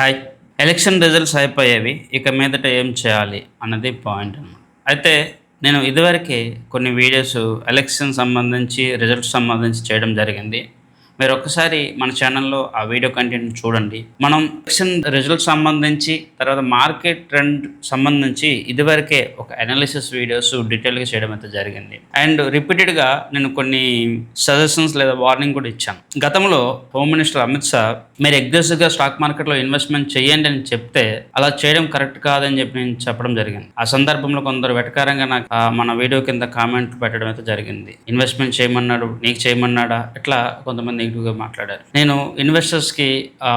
Hi election results అయిపోయేవి. ఇక మీదట ఏం చేయాలి అన్నది పాయింట్ అనమాట అయితే నేను ఇదివరకే కొన్ని వీడియోస్ ఎలక్షన్ సంబంధించి రిజల్ట్స్ సంబంధించి చేయడం జరిగింది. మీరు ఒక్కసారి మన ఛానల్లో ఆ వీడియో కంటెంట్ చూడండి. మనం ఎలక్షన్ రిజల్ట్ సంబంధించి తర్వాత మార్కెట్ ట్రెండ్ సంబంధించి ఇదివరకే ఒక అనాలిసిస్ వీడియోస్ డీటెయిల్గా చేయడం అయితే జరిగింది. అండ్ రిపీటెడ్గా నేను కొన్ని సజెషన్స్ లేదా వార్నింగ్ కూడా ఇచ్చాను. గతంలో హోమ్ మినిస్టర్ అమిత్ షా మీరు అగ్రెసివ్గా స్టాక్ మార్కెట్లో ఇన్వెస్ట్మెంట్ చేయండి అని చెప్తే అలా చేయడం కరెక్ట్ కాదని చెప్పి నేను చెప్పడం జరిగింది. ఆ సందర్భంలో కొందరు వెటకారంగా నాకు మన వీడియో కింద కామెంట్ పెట్టడం అయితే జరిగింది. ఇన్వెస్ట్మెంట్ చేయమన్నాడు నీకు చేయమన్నాడా? ఇట్లా కొంతమంది నెగిటివ్గా మాట్లాడారు. నేను ఇన్వెస్టర్స్కి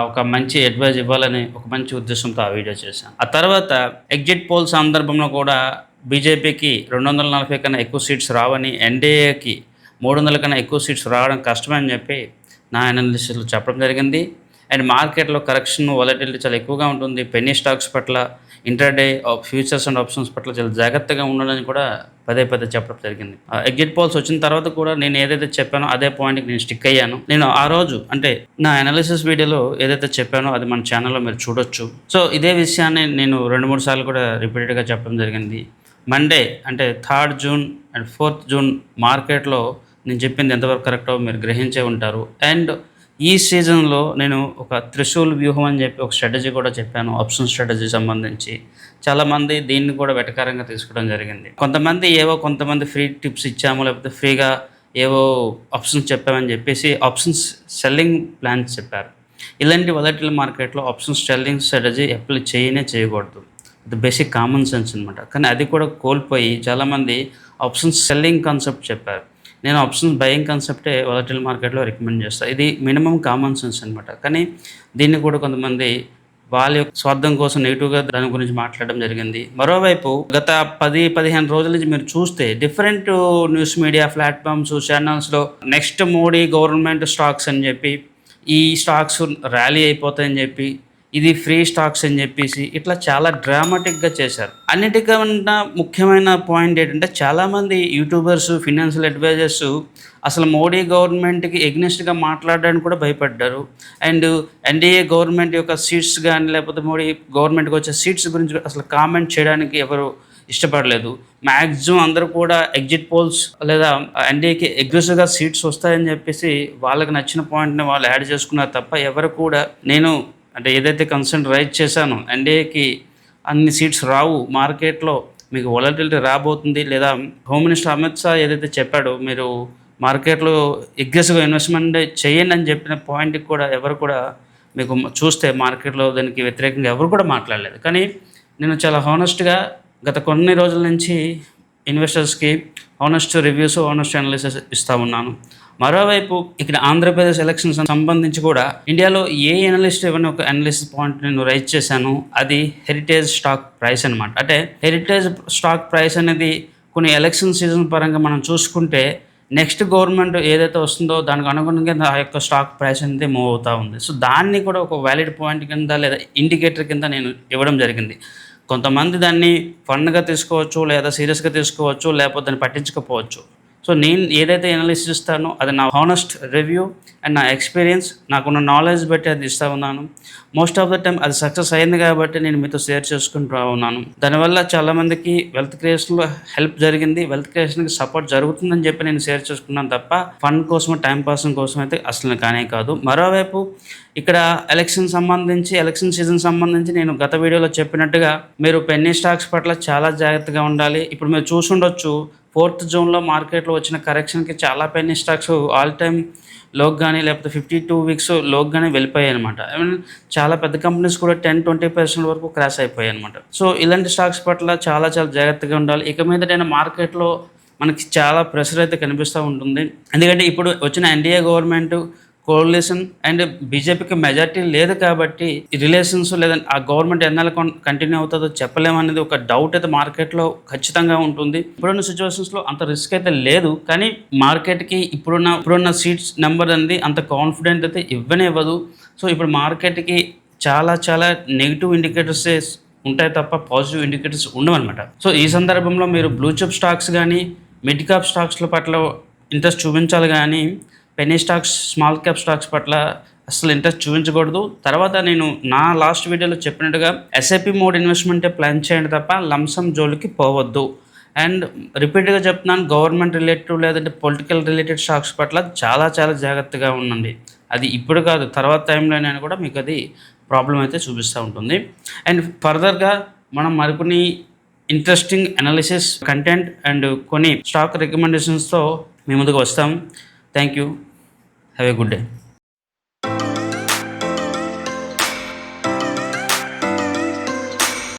ఒక మంచి అడ్వైజ్ ఇవ్వాలని ఒక మంచి ఉద్దేశంతో ఆ వీడియో చేశాను. ఆ తర్వాత ఎగ్జిట్ పోల్ సందర్భంలో కూడా బీజేపీకి రెండు వందల నలభై కన్నా ఎక్కువ సీట్స్ రావని ఎన్డీఏకి మూడు వందల కన్నా ఎక్కువ సీట్స్ రావడం కష్టమని చెప్పి నా అనాలిసిస్లో చెప్పడం జరిగింది. అండ్ మార్కెట్లో కరెక్షన్ వాలటిలిటీ చాలా ఎక్కువగా ఉంటుంది. పెన్నీ స్టాక్స్ పట్ల ఇంటర్డే ఫ్యూచర్స్ అండ్ ఆప్షన్స్ పట్ల చాలా జాగ్రత్తగా ఉండడానికి కూడా పదే పదే చెప్పడం జరిగింది. ఎగ్జిట్ పోల్స్ వచ్చిన తర్వాత కూడా నేను ఏదైతే చెప్పానో అదే పాయింట్కి నేను స్టిక్ అయ్యాను. నేను ఆ రోజు అంటే నా అనాలిసిస్ వీడియోలో ఏదైతే చెప్పానో అది మన ఛానల్లో మీరు చూడొచ్చు. సో ఇదే విషయాన్ని నేను రెండు మూడు సార్లు కూడా రిపీటెడ్గా చెప్పడం జరిగింది. మండే అంటే third June and fourth June మార్కెట్లో నేను చెప్పింది ఎంతవరకు కరెక్టో మీరు గ్రహించే ఉంటారు. అండ్ ఈ సీజన్లో నేను ఒక త్రిశూల్ వ్యూహం అని చెప్పి ఒక స్ట్రాటజీ కూడా చెప్పాను ఆప్షన్ స్ట్రాటజీ సంబంధించి. చాలామంది దీన్ని కూడా వెటకారంగా తీసుకోవడం జరిగింది. కొంతమంది ఏవో కొంతమంది ఫ్రీ టిప్స్ ఇచ్చాము లేకపోతే ఫ్రీగా ఏవో ఆప్షన్స్ చెప్పామని చెప్పేసి ఆప్షన్స్ సెల్లింగ్ ప్లాన్స్ చెప్పారు. ఇలాంటి వలటిల్ మార్కెట్లో ఆప్షన్స్ సెల్లింగ్ స్ట్రాటజీ అప్లై చేయనే చేయకూడదు. ఇది బేసిక్ కామన్ సెన్స్ అనమాట కానీ అది కూడా కోల్పోయి చాలామంది ఆప్షన్స్ సెల్లింగ్ కాన్సెప్ట్ చెప్పారు. నేను ఆప్షన్స్ బయింగ్ కాన్సెప్టే వాలటిల్ మార్కెట్లో రికమెండ్ చేస్తాను ఇది మినిమం కామన్ సెన్స్ అనమాట కానీ దీన్ని కూడా కొంతమంది వాళ్ళ యొక్క స్వార్థం కోసం నెగిటివ్గా దాని గురించి మాట్లాడడం జరిగింది. మరోవైపు గత పది పదిహేను రోజుల నుంచి మీరు చూస్తే డిఫరెంట్ న్యూస్ మీడియా ప్లాట్ఫామ్స్ ఛానల్స్లో నెక్స్ట్ మోడీ గవర్నమెంట్ స్టాక్స్ అని చెప్పి ఈ స్టాక్స్ ర్యాలీ అయిపోతాయని చెప్పి ఇది ఫ్రీ స్టాక్స్ అని చెప్పేసి ఇట్లా చాలా డ్రామాటిక్గా చేశారు. అన్నిటికన్నా ముఖ్యమైన పాయింట్ ఏంటంటే చాలామంది యూట్యూబర్స్ ఫినాన్షియల్ అడ్వైజర్స్ అసలు మోడీ గవర్నమెంట్కి ఎగ్నెస్ట్గా మాట్లాడడానికి కూడా భయపడ్డారు. అండ్ ఎన్డీఏ గవర్నమెంట్ యొక్క సీట్స్ కానీ లేకపోతే మోడీ గవర్నమెంట్కి వచ్చే సీట్స్ గురించి అసలు కామెంట్ చేయడానికి ఎవరు ఇష్టపడలేదు. మ్యాక్సిమం అందరూ కూడా ఎగ్జిట్ పోల్స్ లేదా ఎన్డీఏకి అగ్రెసివ్గా సీట్స్ వస్తాయని చెప్పేసి వాళ్ళకి నచ్చిన పాయింట్ని వాళ్ళు యాడ్ చేసుకున్నారు తప్ప ఎవరు కూడా నేను అంటే ఏదైతే కన్సర్న్ రైజ్ చేశానో ఎన్డీఏకి అన్ని సీట్స్ రావు మార్కెట్లో మీకు వాలటిలిటీ రాబోతుంది లేదా హోమ్ మినిస్టర్ అమిత్ షా ఏదైతే చెప్పాడో మీరు మార్కెట్లో ఎగ్రెసివ్గా ఇన్వెస్ట్మెంట్ చేయండి అని చెప్పిన పాయింట్కి కూడా ఎవరు కూడా మీకు చూస్తే మార్కెట్లో దానికి వ్యతిరేకంగా ఎవరు కూడా మాట్లాడలేదు. కానీ నేను చాలా హానెస్ట్గా గత కొన్ని రోజుల నుంచి ఇన్వెస్టర్స్కి ఆనెస్ట్ రివ్యూస్ హానెస్ట్ అనాలిసిస్ ఇస్తూ ఉన్నాను. మరోవైపు ఇక్కడ ఆంధ్రప్రదేశ్ ఎలక్షన్స్ సంబంధించి కూడా ఇండియాలో ఏ అనలిస్ట్ ఇవన్నీ ఒక అనలిస్ట్ పాయింట్ నేను రైజ్ చేశాను అది హెరిటేజ్ స్టాక్ ప్రైస్ అనమాట అంటే హెరిటేజ్ స్టాక్ ప్రైస్ అనేది కొన్ని ఎలక్షన్ సీజన్ పరంగా మనం చూసుకుంటే నెక్స్ట్ గవర్నమెంట్ ఏదైతే వస్తుందో దానికి అనుగుణంగా ఆ యొక్క స్టాక్ ప్రైస్ అనేది మూవ్ అవుతూ ఉంది. సో దాన్ని కూడా ఒక వ్యాలిడ్ పాయింట్ కింద లేదా ఇండికేటర్ కింద నేను ఇవ్వడం జరిగింది. కొంతమంది దాన్ని ఫన్గా తీసుకోవచ్చు లేదా సీరియస్గా తీసుకోవచ్చు లేకపోతే దాన్ని పట్టించకపోవచ్చు. సో నేను ఏదైతే ఎనాలిసిస్ ఇస్తానో అది నా హానెస్ట్ రివ్యూ అండ్ నా ఎక్స్పీరియన్స్ నాకున్న నాలెడ్జ్ బట్టి అది ఇస్తూ ఉన్నాను. మోస్ట్ ఆఫ్ ద టైం అది సక్సెస్ అయింది కాబట్టి నేను మీతో షేర్ చేసుకుంటూ ఉన్నాను. దానివల్ల చాలామందికి వెల్త్ క్రియేషన్లో హెల్ప్ జరిగింది. వెల్త్ క్రియేషన్కి సపోర్ట్ జరుగుతుందని చెప్పి నేను షేర్ చేసుకున్నాను తప్ప ఫండ్ కోసం టైం పాస్ కోసం అయితే అసలు కానే కాదు. మరోవైపు ఇక్కడ ఎలక్షన్ సంబంధించి ఎలక్షన్ సీజన్ సంబంధించి నేను గత వీడియోలో చెప్పినట్టుగా మీరు పెన్నీ స్టాక్స్ పట్ల చాలా జాగ్రత్తగా ఉండాలి. ఇప్పుడు మీరు చూసుండొచ్చు ఫోర్త్ జోన్లో మార్కెట్లో వచ్చిన కరెక్షన్కి చాలా పెన్నీ స్టాక్స్ ఆల్ టైమ్లోకి కానీ లేకపోతే ఫిఫ్టీ టూ వీక్స్లోకి కానీ వెళ్ళిపోయాయి అనమాట ఐ మీన్ చాలా పెద్ద కంపెనీస్ కూడా టెన్ ట్వంటీ పర్సెంట్ వరకు క్రాష్ అయిపోయాయి అనమాట సో ఇలాంటి స్టాక్స్ పట్ల చాలా చాలా జాగ్రత్తగా ఉండాలి. ఇక మీదటైనా మార్కెట్లో మనకి చాలా ప్రెషర్ అయితే కనిపిస్తూ ఉంటుంది. ఎందుకంటే ఇప్పుడు వచ్చిన ఎన్డీఏ గవర్నమెంట్ కోalition అండ్ బీజేపీకి మెజార్టీ లేదు కాబట్టి రిలేషన్స్ లేదా ఆ గవర్నమెంట్ ఎన్నాళ్ళు కంటిన్యూ అవుతుందో చెప్పలేమనేది ఒక డౌట్ అయితే మార్కెట్లో ఖచ్చితంగా ఉంటుంది. ఇప్పుడున్న సిచ్యువేషన్స్లో అంత రిస్క్ అయితే లేదు. కానీ మార్కెట్కి ఇప్పుడున్న ఇప్పుడున్న సీట్స్ నెంబర్ అనేది అంత కాన్ఫిడెంట్ అయితే ఇవ్వనే ఇవ్వదు. సో ఇప్పుడు మార్కెట్కి చాలా చాలా నెగిటివ్ ఇండికేటర్సే ఉంటాయి తప్ప పాజిటివ్ ఇండికేటర్స్ ఉండవన్నమాట. సో ఈ సందర్భంలో మీరు బ్లూ చిప్ స్టాక్స్ కానీ మిడ్ క్యాప్ స్టాక్స్ల పట్ల ఇంట్రెస్ట్ చూపించాలి కానీ penny stocks small cap stocks పట్ల అసలు ఇంట్రెస్ట్ చూపించకూడదు. తర్వాత నేను నా లాస్ట్ వీడియోలో చెప్పినట్టుగా ఎస్ఐపి మోడ్ ఇన్వెస్ట్మెంటే ప్లాన్ చేయండి తప్ప లంసం జోలికి పోవద్దు. అండ్ రిపీట్గా చెప్తున్నాను గవర్నమెంట్ రిలేటివ్ లేదంటే పొలిటికల్ రిలేటెడ్ స్టాక్స్ పట్ల చాలా చాలా జాగ్రత్తగా ఉండండి. అది ఇప్పుడు కాదు తర్వాత టైంలోనైనా కూడా మీకు అది ప్రాబ్లం అయితే చూపిస్తూ ఉంటుంది. అండ్ ఫర్దర్గా మనం మరికొన్ని ఇంట్రెస్టింగ్ అనాలిసిస్ కంటెంట్ అండ్ కొన్ని స్టాక్ రికమెండేషన్స్తో మీ ముందుకు వస్తాం. Thank you Have a good day.